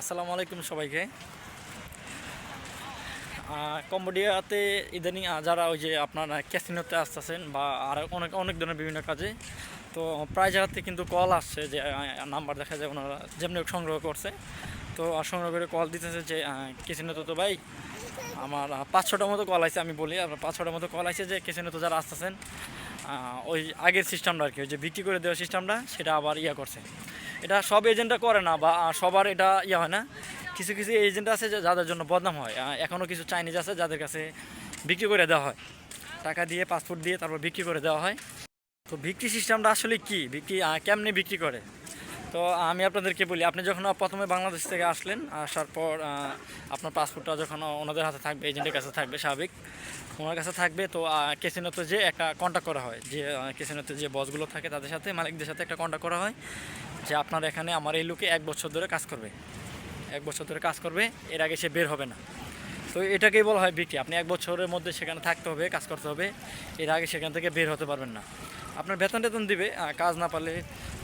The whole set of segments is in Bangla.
আসসালামু আলাইকুম সবাইকে। কম্বোডিয়াতে ইদানিং যারা ওই যে আপনার ক্যাসিনোতে আসতেছেন বা আর অনেক অনেক ধরনের বিভিন্ন কাজে তো প্রায় জায়গাতে কিন্তু কল আসছে যে নাম্বার দেখা যায় ওনারা যেমনি সংগ্রহ করছে। তো আহ, সংগ্রহ করে কল দিতেছে যে ক্যাসিনোতে তো ভাই আমার পাঁচ ছটার মতো কল আছে আমি বলি আপনার পাঁচ ছটার মতো কল আছে যে ক্যাসিনোতে যারা আসতেছেন ওই আগের সিস্টেমটা আর কি ওই যে বিক্রি করে দেওয়ার সিস্টেমটা সেটা আবার ইয়া করছে। এটা সব এজেন্টরা করে না বা সবার এটা ইয়ে হয় না। কিছু কিছু এজেন্ট আছে যাদের জন্য বদনাম হয়। এখনও কিছু চাইনিজ আছে যাদের কাছে বিক্রি করে দেওয়া হয়। টাকা দিয়ে পাসপোর্ট দিয়ে তারপর বিক্রি করে দেওয়া হয়। তো বিক্রি সিস্টেমটা আসলে কি? বিক্রি কেমনে বিক্রি করে? তো আমি আপনাদেরকে বলি, আপনি যখন প্রথমে বাংলাদেশ থেকে আসলেন, আসার পর আপনার পাসপোর্টটা যখন ওনাদের হাতে থাকবে এজেন্টের কাছে থাকবে স্বাভাবিক ওনার কাছে থাকবে, তো কেসিনোতে যে একটা কন্ট্যাক্ট করা হয়, যে কেসিনোতে যে বসগুলো থাকে তাদের সাথে, মালিকদের সাথে একটা কন্ট্যাক্ট করা হয়। যে আপনার এখানে আমার এই লোকে এক বছর ধরে কাজ করবে। এক বছর ধরে কাজ করবে, এর আগে সে বের হবে না। তো এটাকেই বলা হয় বিক্রি আপনি এক বছরের মধ্যে সেখানে থাকতে হবে, কাজ করতে হবে, এর আগে সেখান থেকে বের হতে পারবেন না। আপনার বেতন টেতন দিবে কাজ না পারলে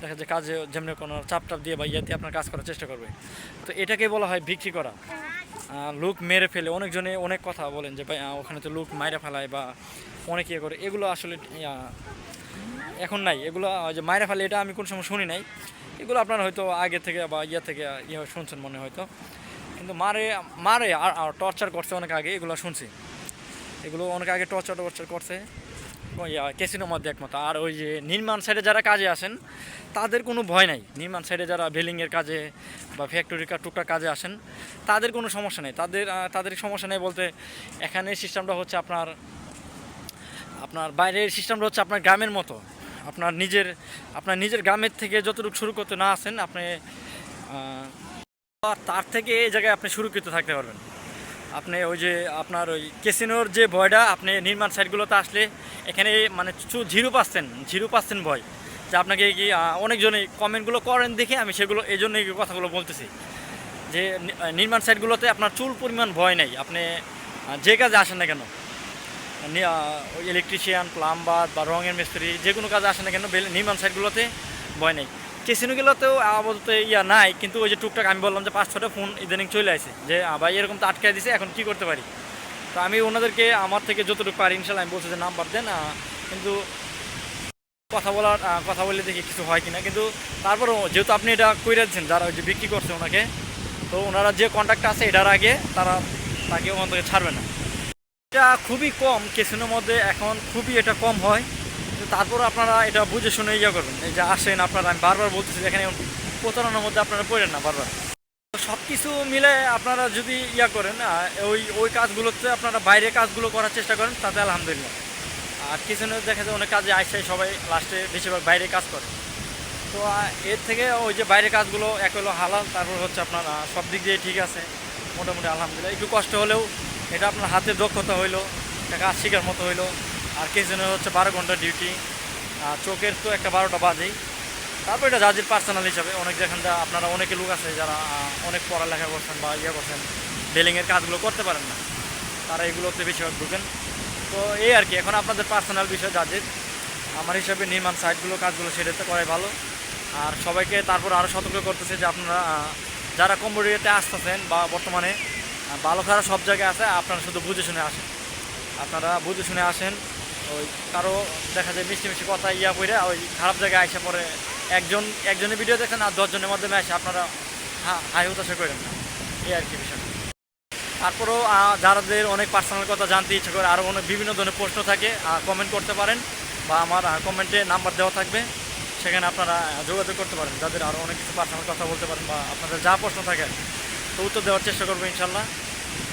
দেখা যায় কাজে যেমনি কোনো চাপ টাপ দিয়ে বা ইয়ে দিয়ে আপনার কাজ করার চেষ্টা করবে। তো এটাকেই বলা হয় বিক্রি করা। লোক মেরে ফেলে, অনেকজনে অনেক কথা বলেন যে, ভাই ওখানে তো লোক মাইরে ফেলায় বা অনেক ইয়ে করে। এগুলো আসলে এখন নাই। এগুলো যে মাইরে ফেলে, এটা আমি কোনো সময় শুনি নাই। এগুলো আপনার হয়তো আগে থেকে বা ইয়ে থেকে ইয়ে শুনছেন মনে হয়তো কিন্তু মারে মারে আর টর্চার করছে অনেক আগে, এগুলো শুনছি। এগুলো অনেক আগে টর্চার টর্চার করছে। ক্যাসিনোর মধ্যে একমত আর ওই যে নির্মাণ সাইডে যারা কাজে আসেন, তাদের কোনো ভয় নাই। নির্মাণ সাইডে যারা বেলিংয়ের কাজে বা ফ্যাক্টরির টুকটাক কাজে আসেন, তাদের কোনো সমস্যা নেই। তাদের তাদের সমস্যা নেই বলতে এখানে সিস্টেমটা হচ্ছে আপনার আপনার বাইরের সিস্টেমটা হচ্ছে আপনার গ্রামের মতো। আপনার নিজের আপনার নিজের গ্রামের থেকে যতটুকু শুরু করতে না আসেন, আপনি তার থেকে এই জায়গায় আপনি সুরক্ষিত থাকতে পারবেন। আপনি ওই যে আপনার ওই কেসিনোর যে ভয়টা, আপনি নির্মাণ সাইটগুলোতে আসলে এখানে মানে জিরো পার্সেন্ট জিরো পার্সেন্ট ভয়। যে আপনাকে কি অনেকজনই কমেন্টগুলো করেন দেখে আমি সেগুলো এই জন্যই কথাগুলো বলতেছি। যে নির্মাণ সাইটগুলোতে আপনার চুল পরিমাণ ভয় নেই। আপনি যে কাজে আসেন না কেন? ইলেকট্রিশিয়ান প্লাম্বার বা রঙের মিস্ত্রি, যে কোনো কাজে আসে না কেন নির্মাণ সাইটগুলোতে ভয় নেই। কেসিনোগুলোতেও আপাতত ইয়া নাই, কিন্তু ওই যে টুকটাক আমি বললাম যে পাঁচ, ছটা ফোন ইদানিং চলে আসে, যে ভাই, এরকম তো আটকায় দিছে, এখন কি করতে পারি? তো আমি ওনাদেরকে, আমার থেকে যতটুকু পারি, ইনশাল্লাহ আমি বলছি যে, নাম্বার দেন কিন্তু কথা বলার কথা বললে দেখি কিছু হয় কিনা। কিন্তু তারপরেও যেহেতু আপনি এটা কইরা দিচ্ছেন যারা ওই যে বিক্রি করছে ওনাকে, তো ওনারা যে কন্ট্যাক্ট আছে এটার আগে তারা তাকে ওখান থেকে ছাড়বে না। এটা খুবই কম কেসিনোর মধ্যে, এখন খুবই এটা কম হয়। তারপর আপনারা এটা বুঝে শুনে ইয়ে করবেন। এই যে আসেন আপনারা, আমি বারবার বলতেছি এখানে প্রতারণার মধ্যে আপনারা পড়েন না বারবার। সব কিছু মিলে আপনারা যদি ইয়া করেন ওই ওই কাজগুলোতে আপনারা বাইরে কাজগুলো করার চেষ্টা করেন, তাতে আলহামদুলিল্লাহ। আর কিচেনে দেখা যায় অনেক কাজে আসে, সবাই লাস্টে বেশিরভাগ বাইরে কাজ করে। তো এর থেকে ওই যে বাইরে কাজগুলো এক হলো হালাল, তারপর হচ্ছে আপনার সব দিক দিয়ে ঠিক আছে, মোটামুটি আলহামদুলিল্লাহ। একটু কষ্ট হলেও এটা আপনার হাতের দক্ষতা হইল, একটা কাজ শেখার মতো হইল, আর কিচেনে হচ্ছে বারো ঘণ্টা ডিউটি আর চোখের তো একটা বারোটা বাজেই। তারপর এটা জাজির পার্সোনাল হিসাবে, অনেক যেখান থেকে আপনারা অনেকে লোক আছে যারা অনেক পড়ালেখা করছেন বা ইয়ে করছেন বিল্ডিংয়ের কাজগুলো করতে পারেন না। তারা এগুলোতে বেশিরভাগ ঢুকেন। তো এই আর কি, এখন আপনাদের পার্সোনাল বিষয় জাজির। আমার হিসাবে নির্মাণ সাইটগুলো কাজগুলো সেটাতে করাই ভালো। আর সবাইকে তারপর আরও সতর্ক করতেছে যে আপনারা যারা কম্বোডিয়াতে আসতেছেন বা বর্তমানে ভালো খারাপ সব জায়গায় আছে, আপনারা শুধু বুঝে শুনে আসেন। আপনারা বুঝে শুনে আসেন, ওই কারও দেখা যায় মিষ্টি মিষ্টি কথা, ইয়া করে ওই খারাপ জায়গায় আসে পরে একজন, একজনের ভিডিও দেখেন আর দশজনের মাধ্যমে আসে, আপনারা হ্যাঁ হাই হতাশা করেন না। এই আর কি বিষয়। তারপরেও যাদের অনেক পার্সোনাল কথা জানতে ইচ্ছে করে আরও অনেক বিভিন্ন ধরনের প্রশ্ন থাকে কমেন্ট করতে পারেন বা আমার কমেন্টে নাম্বার দেওয়া থাকবে। সেখানে আপনারা যোগাযোগ করতে পারেন। যাদের আরও অনেক কিছু পার্সোনাল কথা বলতে পারেন বা আপনাদের যা প্রশ্ন থাকে, তো উত্তর দেওয়ার চেষ্টা করব ইনশাল্লাহ।